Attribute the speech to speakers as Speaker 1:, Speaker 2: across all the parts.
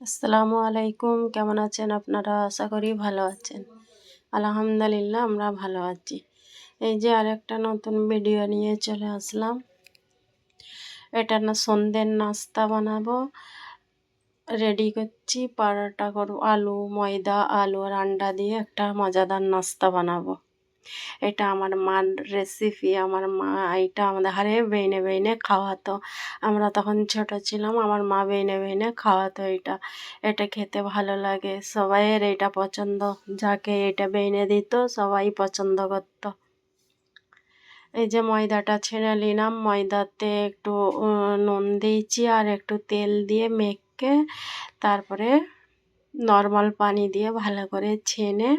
Speaker 1: আসসালামু আলাইকুম। কেমন আছেন আপনারা? আশা করি ভালো আছেন। আলহামদুলিল্লাহ, আমরা ভালো আছি। এই যে আরেকটা নতুন ভিডিও নিয়ে চলে আসলাম। এটা না সন্ধ্যের নাস্তা বানাবো। রেডি করছি। পরোটা করব, আলু, ময়দা, আলু আর আন্ডা দিয়ে একটা মজাদার নাস্তা বানাবো। এটা আমার মার রেসিপি আমার মা এটা আমাদের হারে বেইনে বেইনে খাওয়াতো। আমরা তখন ছোট ছিলাম, আমার মা বেইনে বেইনে খাওয়াতো এটা। এটা খেতে ভালো লাগে, সবাইয়ের এটা পছন্দ। যাকে এটা বেইনে দিত, সবাই পছন্দ করত। এই যে ময়দাটা ছেড়ে নিলাম, ময়দাতে একটু নুন দিয়েছি আর একটু তেল দিয়ে মেখে, তারপরে নর্মাল পানি দিয়ে ভালো করে ছেনে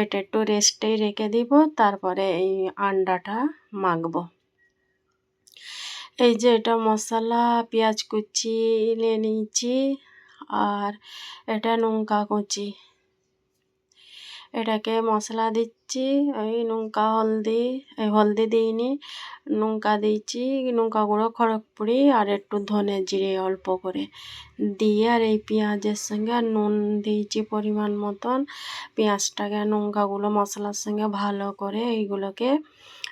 Speaker 1: এটা একটু রেস্টেই রেখে দিব, তারপরে এই আন্ডাটা মাখব। এই যে এটা মশলা, পেঁয়াজ কুচি, নিয়ে নিয়েছি, আর এটা লঙ্কা কুচি। এটাকে মশলা দিচ্ছি ওই লঙ্কা, হলদি, এই হলদি দিইনি, লঙ্কা দিয়েছি, লঙ্কা গুঁড়ো, খড়গপুরি আর একটু ধনে জিরে অল্প করে দিয়ে আর এই পেঁয়াজের সঙ্গে আর নুন দিয়েছি পরিমাণ মতন। পেঁয়াজটাকে লঙ্কাগুলো মশলার সঙ্গে ভালো করে এইগুলোকে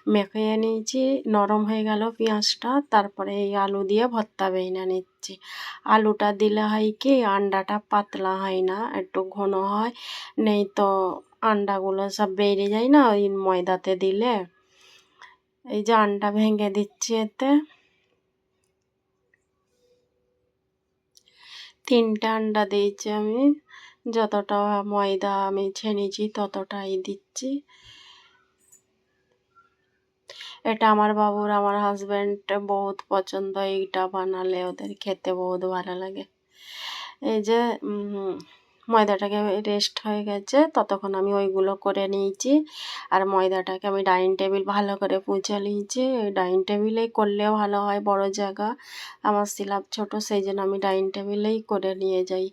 Speaker 1: মেখে নিয়েছি নরম হয়ে গেল পেঁয়াজটা, তারপরে এই আলু দিয়ে ভর্তা বেইনা নিচ্ছি। আলুটা দিলে হয় কি, আন্ডাটা পাতলা হয় না, একটু ঘন হয়, নেই তো আন্ডাগুলো সব বেরিয়ে যায় না ওই ময়দাতে দিলে। এই যে আন্ডা ভেঙে দিচ্ছি এতে। তিনটা আন্ডা দিয়েছি আমি, যতটা ময়দা আমি ছেনেছি ততটাই দিচ্ছি। এটা আমার বাবুর, আমার হাজব্যান্ড বহুত পছন্দ, এইটা বানালে ওদের খেতে বহুত ভালো লাগে। এই যে ময়দাটাকে রেস্ট হয়ে গেছে, ততক্ষণ আমি ওইগুলো করে নিয়েছি। আর ময়দাটাকে আমি ডাইনিং টেবিল ভালো করে পুঁছে নিয়েছি। ডাইনিং টেবিলেই করলেও ভালো হয়, বড় জায়গা। আমার সিলাপ ছোট, সেই জন্য আমি ডাইনিং টেবিলেই করে নিয়ে যাই।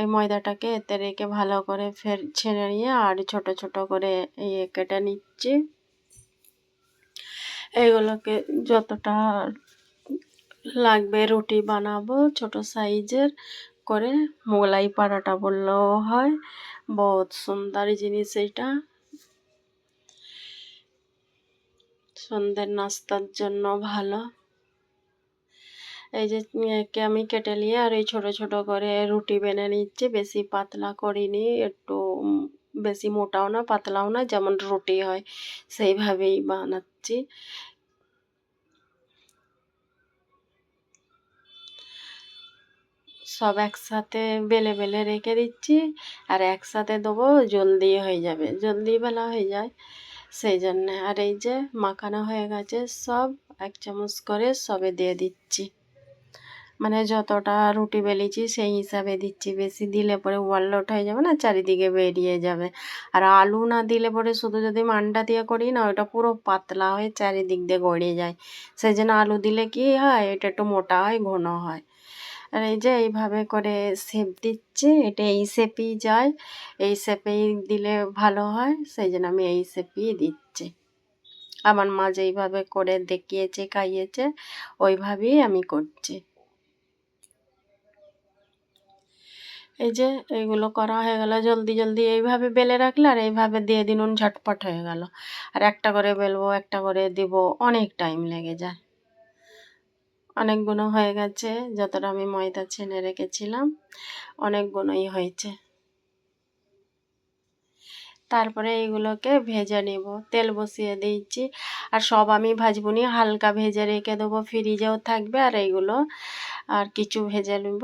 Speaker 1: এই ময়দাটাকে এতে রেখে ভালো করে ফের ছেড়ে নিয়ে আর ছোট ছোট করে ইয়ে কেটে নিচ্ছি। এইগুলোকে যতটা লাগবে রুটি বানাবো, ছোট সাইজের করে মোগলাই পাড়াটা বললেও হয়। বহুত সুন্দর জিনিস এইটা। সন্ধ্যের নাস্তার জন্য ভালো। এই যে আমি কেটে নিয়ে আর এই ছোট ছোট করে রুটি বেনে নিচ্ছি। বেশি পাতলা করিনি, একটু বেশি মোটাও না, পাতলাও না, যেমন রুটি হয় সেইভাবেই বানাচ্ছি। সব একসাথে বেলে বেলে রেখে দিচ্ছি আর একসাথে দেবো, জলদি হয়ে যাবে, জলদি বেলা হয়ে যায়। সেই জন্য আর এই যে মাখানো হয়ে গেছে সব, এক চামচ করে সবে দিয়ে দিচ্ছি। মানে যতটা রুটি বেলেছি সেই হিসাবে দিচ্ছি। বেশি দিলে পরে ওয়ারলোট হয়ে যাবে না, চারিদিকে বেরিয়ে যাবে। আর আলু না দিলে পরে শুধু যদি মান্ডা দিয়ে করি না ওটা পুরো পাতলা হয়ে চারিদিক দিয়ে গড়িয়ে যায়। সেই জন্য আলু দিলে কি হয়, এটা একটু মোটা হয়, ঘন হয়। আর এই যে এইভাবে করে শেপ দিচ্ছি, এটা এই শেপেই যায়। এই শেপেই দিলে ভালো হয়, সেই জন্য আমি এই শেপেই দিচ্ছি। আমার মা যেইভাবে করে দেখিয়েছে, খাইয়েছে, ওইভাবেই আমি করছি। এই যে এইগুলো করা হয়ে গেল, জলদি জলদি এইভাবে বেলে রাখলে আর এইভাবে দিয়ে দিন ঝটপট হয়ে গেল। আর একটা করে বেলবো, একটা করে দিব, অনেক টাইম লেগে যায়। অনেকগুলো হয়ে গেছে, যতটা আমি ময়দা ছেনে রেখেছিলাম অনেকগুলোই হয়েছে। তারপরে এইগুলোকে ভেজে নেব, তেল বসিয়ে দিয়েছি। আর সব আমি ভাজবো নি, হালকা ভেজে রেখে দেবো ফ্রিজেও থাকবে। আর এইগুলো আর কিছু ভেজে নেব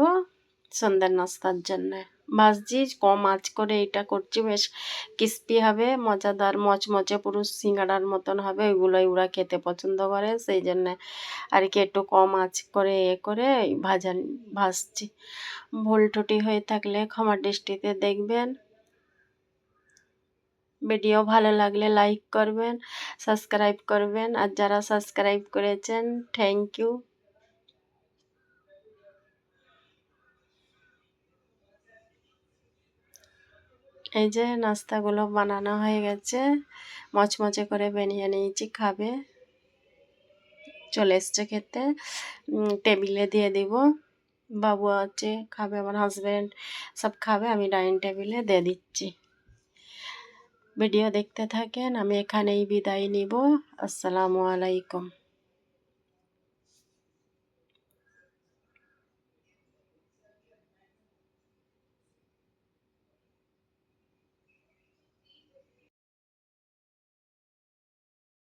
Speaker 1: সন্ধ্যার নাস্তার জন্য। ভাজছি কম আঁচ করে এটা করছি, বেশ ক্রিস্পি হবে, মজাদার মচমচে পুরো সিঙ্গাড়ার মতন হবে, ওইগুলোই ওরা খেতে পছন্দ করে, সেই জন্যে আর কি একটু কম আঁচ করে, এ করে ভাজা, ভাজছি। ভুল টুটি হয়ে থাকলে ক্ষমা দৃষ্টিতে দেখবেন। ভিডিও ভালো লাগলে লাইক করবেন, সাবস্ক্রাইব করবেন, আর যারা সাবস্ক্রাইব করেছেন থ্যাংক ইউ এই যে নাস্তাগুলো বানানো হয়ে গেছে। মচমচে করে বানিয়ে নিয়েছি, খাবে। চলে এসছে খেতে। টেবিলে দিয়ে দিব। বাবু আছে, খাবে, আমার হাজব্যান্ড সব খাবে, আমি ডাইনিং টেবিলে দিয়ে দিচ্ছি। ভিডিও দেখতে থাকেন, আমি এখানেই বিদায় নিব। আসসালামু আলাইকুম।